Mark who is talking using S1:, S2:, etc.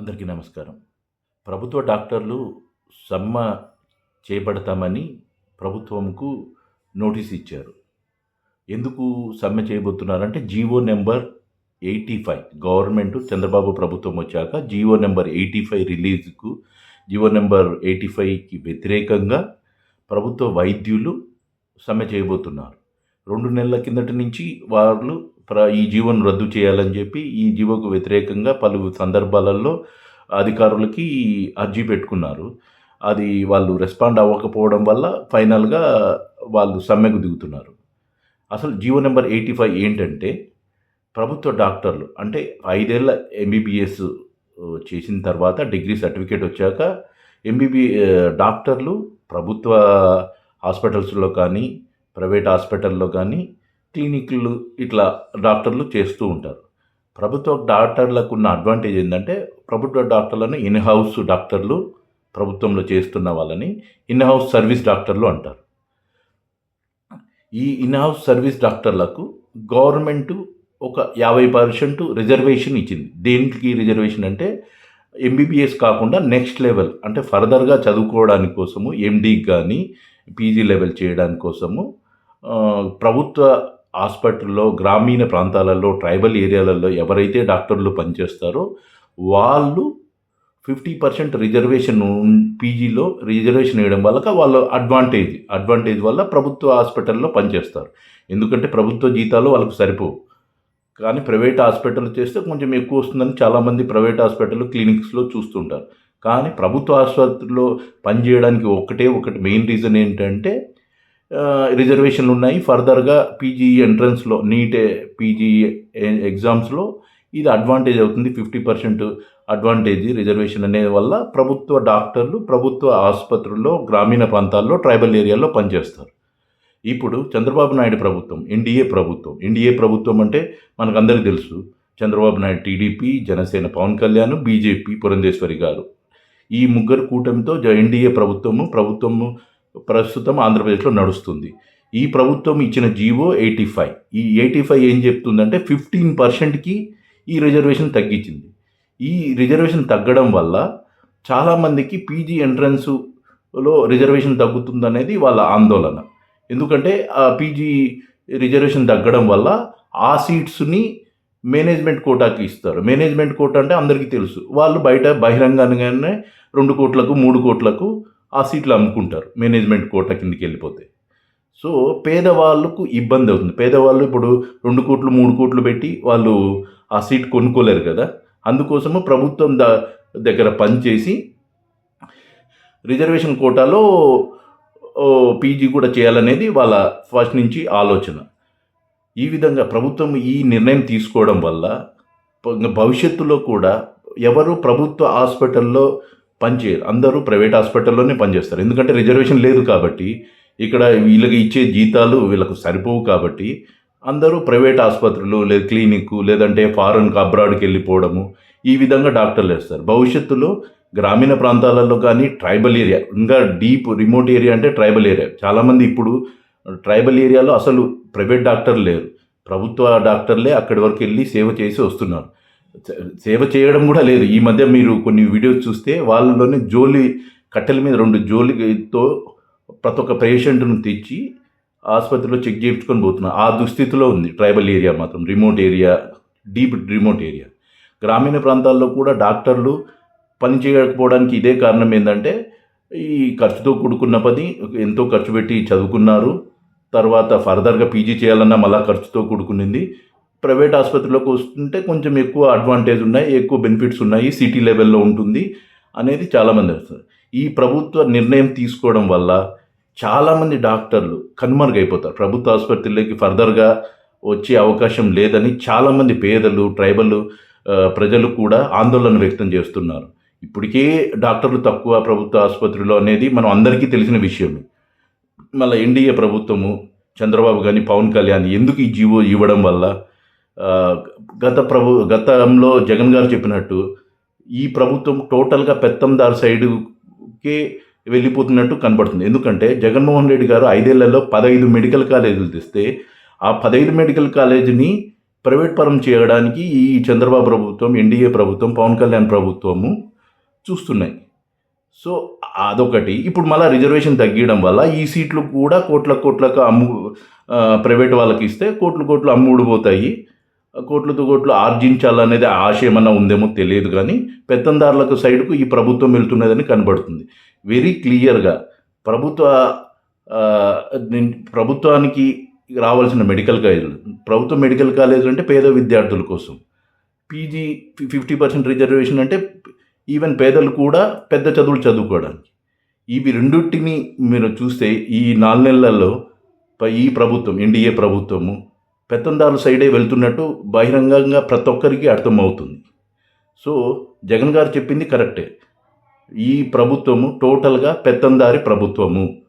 S1: అందరికీ నమస్కారం. ప్రభుత్వ డాక్టర్లు సమ్మె చేపడతామని ప్రభుత్వంకు నోటీస్ ఇచ్చారు. ఎందుకు సమ్మె చేయబోతున్నారంటే GO number eighty five government Chandrababu ప్రభుత్వం వచ్చాక జీవో నెంబర్ ఎయిటీ ఫైవ్ రిలీజ్కు జీవో నెంబర్ ఎయిటీ ఫైవ్కి వ్యతిరేకంగా ప్రభుత్వ వైద్యులు సమ్మె చేయబోతున్నారు. రెండు నెలల కిందటి నుంచి వాళ్ళు ప్ర ఈ జీవోను రద్దు చేయాలని చెప్పి ఈ జీవోకు వ్యతిరేకంగా పలు సందర్భాలలో అధికారులకి అర్జీ పెట్టుకున్నారు. అది వాళ్ళు రెస్పాండ్ అవ్వకపోవడం వల్ల ఫైనల్గా వాళ్ళు సమ్మెకు దిగుతున్నారు. అసలు జీవో నెంబర్ ఎయిటీ ఫైవ్ ఏంటంటే ప్రభుత్వ డాక్టర్లు అంటే ఐదేళ్ళ ఎంబీబీఎస్ చేసిన తర్వాత డిగ్రీ సర్టిఫికేట్ వచ్చాక ఎంబీబీ డాక్టర్లు ప్రభుత్వ హాస్పిటల్స్లో కానీ ప్రైవేట్ హాస్పిటల్లో కానీ క్లినిక్లు ఇట్లా డాక్టర్లు చేస్తూ ఉంటారు. ప్రభుత్వ డాక్టర్లకు ఉన్న అడ్వాంటేజ్ ఏంటంటే ప్రభుత్వ డాక్టర్లను ఇన్ హౌస్ డాక్టర్లు ప్రభుత్వంలో చేస్తున్న వాళ్ళని ఇన్ హౌస్ సర్వీస్ డాక్టర్లు అంటారు. ఈ ఇన్ హౌస్ సర్వీస్ డాక్టర్లకు గవర్నమెంట్ ఒక యాభై పర్సెంట్ రిజర్వేషన్ ఇచ్చింది. దేనికి రిజర్వేషన్ అంటే ఎంబీబీఎస్ కాకుండా నెక్స్ట్ లెవెల్ అంటే ఫర్దర్గా చదువుకోవడానికి కోసము ఎండీకి కానీ పీజీ లెవెల్ చేయడానికి కోసము ప్రభుత్వ హాస్పిటల్లో గ్రామీణ ప్రాంతాలలో ట్రైబల్ ఏరియాలలో ఎవరైతే డాక్టర్లు పనిచేస్తారో వాళ్ళు ఫిఫ్టీ పర్సెంట్ రిజర్వేషన్ పీజీలో రిజర్వేషన్ వేయడం వల్ల వాళ్ళ అడ్వాంటేజ్ అడ్వాంటేజ్ వల్ల ప్రభుత్వ హాస్పిటల్లో పనిచేస్తారు. ఎందుకంటే ప్రభుత్వ జీతాలు వాళ్ళకు సరిపోవు. కానీ ప్రైవేట్ హాస్పిటల్ చేస్తే కొంచెం ఎక్కువ వస్తుందని చాలామంది ప్రైవేట్ హాస్పిటల్ క్లినిక్స్లో చూస్తుంటారు. కానీ ప్రభుత్వ ఆసుపత్రిలో పనిచేయడానికి ఒకటే ఒకటి మెయిన్ రీజన్ ఏంటంటే రిజర్వేషన్లు ఉన్నాయి. ఫర్దర్గా పీజీ ఎంట్రన్స్లో నీట్ పీజీ ఎగ్జామ్స్లో ఇది అడ్వాంటేజ్ అవుతుంది. ఫిఫ్టీ పర్సెంట్ అడ్వాంటేజ్ రిజర్వేషన్ అనే వల్ల ప్రభుత్వ డాక్టర్లు ప్రభుత్వ ఆసుపత్రుల్లో గ్రామీణ ప్రాంతాల్లో ట్రైబల్ ఏరియాల్లో పనిచేస్తారు. ఇప్పుడు చంద్రబాబు నాయుడు ప్రభుత్వం ఎన్డీఏ ప్రభుత్వం. ఎన్డీఏ ప్రభుత్వం అంటే మనకందరికీ తెలుసు. చంద్రబాబు నాయుడు టీడీపీ జనసేన పవన్ కళ్యాణ్ బీజేపీ పురంధేశ్వరి గారు. ఈ ముగ్గురు కూటమితో జ- ఎన్డీఏ ప్రభుత్వము ప్రభుత్వము ప్రస్తుతం ఆంధ్రప్రదేశ్లో నడుస్తుంది. ఈ ప్రభుత్వం ఇచ్చిన జీవో ఎయిటీ ఫైవ్. ఈ ఎయిటీ ఫైవ్ ఏం చెప్తుందంటే ఫిఫ్టీన్ పర్సెంట్కి ఈ రిజర్వేషన్ తగ్గించింది. ఈ రిజర్వేషన్ తగ్గడం వల్ల చాలామందికి పీజీ ఎంట్రన్స్లో రిజర్వేషన్ తగ్గుతుందనేది వాళ్ళ ఆందోళన. ఎందుకంటే ఆ పీజీ రిజర్వేషన్ తగ్గడం వల్ల ఆ సీట్స్ని మేనేజ్మెంట్ కోటాకి ఇస్తారు. మేనేజ్మెంట్ కోట అంటే అందరికీ తెలుసు. వాళ్ళు బయట బహిరంగంగానే రెండు కోట్లకు మూడు కోట్లకు ఆ సీట్లు అమ్ముకుంటారు మేనేజ్మెంట్ కోట కిందకి వెళ్ళిపోతే. సో పేదవాళ్ళకు ఇబ్బంది అవుతుంది. పేదవాళ్ళు ఇప్పుడు రెండు కోట్లు మూడు కోట్లు పెట్టి వాళ్ళు ఆ సీట్ కొనుక్కోలేరు కదా. అందుకోసము ప్రభుత్వం ద దగ్గర పనిచేసి రిజర్వేషన్ కోటాలో పీజీ కూడా చేయాలనేది వాళ్ళ ఫస్ట్ నుంచి ఆలోచన. ఈ విధంగా ప్రభుత్వం ఈ నిర్ణయం తీసుకోవడం వల్ల భవిష్యత్తులో కూడా ఎవరు ప్రభుత్వ హాస్పిటల్లో పనిచేయరు. అందరూ ప్రైవేట్ హాస్పిటల్లోనే పనిచేస్తారు. ఎందుకంటే రిజర్వేషన్ లేదు కాబట్టి ఇక్కడ వీళ్ళకి ఇచ్చే జీతాలు వీళ్ళకు సరిపోవు కాబట్టి అందరూ ప్రైవేట్ ఆసుపత్రులు లేదా క్లినిక్ లేదంటే ఫారెన్కి అబ్రాడ్కి వెళ్ళిపోవడము ఈ విధంగా డాక్టర్లు వేస్తారు భవిష్యత్తులో గ్రామీణ ప్రాంతాలలో కానీ ట్రైబల్ ఏరియా ఇంకా డీప్ రిమోట్ ఏరియా అంటే ట్రైబల్ ఏరియా. చాలామంది ఇప్పుడు ట్రైబల్ ఏరియాలో అసలు ప్రైవేట్ డాక్టర్లు లేరు. ప్రభుత్వ డాక్టర్లే అక్కడి వరకు వెళ్ళి సేవ చేసి వస్తున్నారు. సేవ చేయడం కూడా లేదు. ఈ మధ్య మీరు కొన్ని వీడియోస్ చూస్తే వాళ్ళలోనే జోలి కట్టెల మీద రెండు జోలితో ప్రతి ఒక్క పేషెంట్ను తెచ్చి ఆసుపత్రిలో చెక్ చేయించుకొని పోతున్నారు ఆ దుస్థితిలో ఉంది. ట్రైబల్ ఏరియా మాత్రం remote area deep remote area. గ్రామీణ ప్రాంతాల్లో కూడా డాక్టర్లు పని చేయకపోవడానికి ఇదే కారణం ఏంటంటే ఈ ఖర్చుతో కూడుకున్న పని ఎంతో ఖర్చు పెట్టి చదువుకున్నారు. తర్వాత ఫర్దర్గా పీజీ చేయాలన్నా మళ్ళా ఖర్చుతో కూడుకునింది. ప్రైవేట్ ఆసుపత్రిలోకి వస్తుంటే కొంచెం ఎక్కువ అడ్వాంటేజ్ ఉన్నాయి ఎక్కువ బెనిఫిట్స్ ఉన్నాయి సిటీ లెవెల్లో ఉంటుంది అనేది చాలామంది వస్తారు ఈ ప్రభుత్వ నిర్ణయం తీసుకోవడం వల్ల చాలామంది డాక్టర్లు కనుమరుగైపోతారు. ప్రభుత్వ ఆసుపత్రిలోకి ఫర్దర్గా వచ్చే అవకాశం లేదని చాలామంది పేదలు ట్రైబల్ ప్రజలు కూడా ఆందోళన వ్యక్తం చేస్తున్నారు. ఇప్పటికే డాక్టర్లు తక్కువ ప్రభుత్వ ఆసుపత్రిలో అనేది మనం అందరికీ తెలిసిన విషయమే. మళ్ళీ ఎన్డీఏ ప్రభుత్వము చంద్రబాబు కానీ పవన్ కళ్యాణ్ ఎందుకు ఈ జీవో ఇవ్వడం వల్ల గత ప్రభు గతంలో జగన్ గారు చెప్పినట్టు ఈ ప్రభుత్వం టోటల్గా పెత్తందారు సైడుకే వెళ్ళిపోతున్నట్టు కనబడుతుంది. ఎందుకంటే జగన్మోహన్ రెడ్డి గారు ఐదేళ్ళలో పదహైదు మెడికల్ కాలేజీలు తెస్తే ఆ పదహైదు మెడికల్ కాలేజీని ప్రైవేట్ పరం చేయడానికి ఈ చంద్రబాబు ప్రభుత్వం ఎన్డీఏ ప్రభుత్వం పవన్ కళ్యాణ్ ప్రభుత్వము చూస్తున్నాయి. సో అదొకటి. ఇప్పుడు మళ్ళీ రిజర్వేషన్ తగ్గించడం వల్ల ఈ సీట్లు కూడా కోట్ల కోట్లకు అమ్ము ప్రైవేట్ వాళ్ళకి ఇస్తే కోట్లు కోట్లు అమ్ముడుపోతాయి కోట్లతో కోట్లు ఆర్జించాలనేది ఆశ ఏమన్నా ఉందేమో తెలియదు కానీ పెత్తందారులకు సైడ్కు ఈ ప్రభుత్వం వెళ్తున్నదని కనబడుతుంది. వెరీ క్లియర్గా ప్రభుత్వ ప్రభుత్వానికి రావాల్సిన మెడికల్ కాలేజీలు ప్రభుత్వ మెడికల్ కాలేజీలు అంటే పేద విద్యార్థుల కోసం. పీజీ ఫిఫ్టీ పర్సెంట్ రిజర్వేషన్ అంటే ఈవెన్ పేదలు కూడా పెద్ద చదువులు చదువుకోవడానికి. ఇవి రెండింటిని మీరు చూస్తే ఈ నాలుగు నెలలలో ఈ ప్రభుత్వం ఎన్డీఏ ప్రభుత్వము పెత్తందారుల సైడే వెళ్తున్నట్టు బహిరంగంగా ప్రతి ఒక్కరికి అర్థమవుతుంది. సో జగన్ గారు చెప్పింది కరెక్టే. ఈ ప్రభుత్వము టోటల్గా పెత్తందారి ప్రభుత్వము.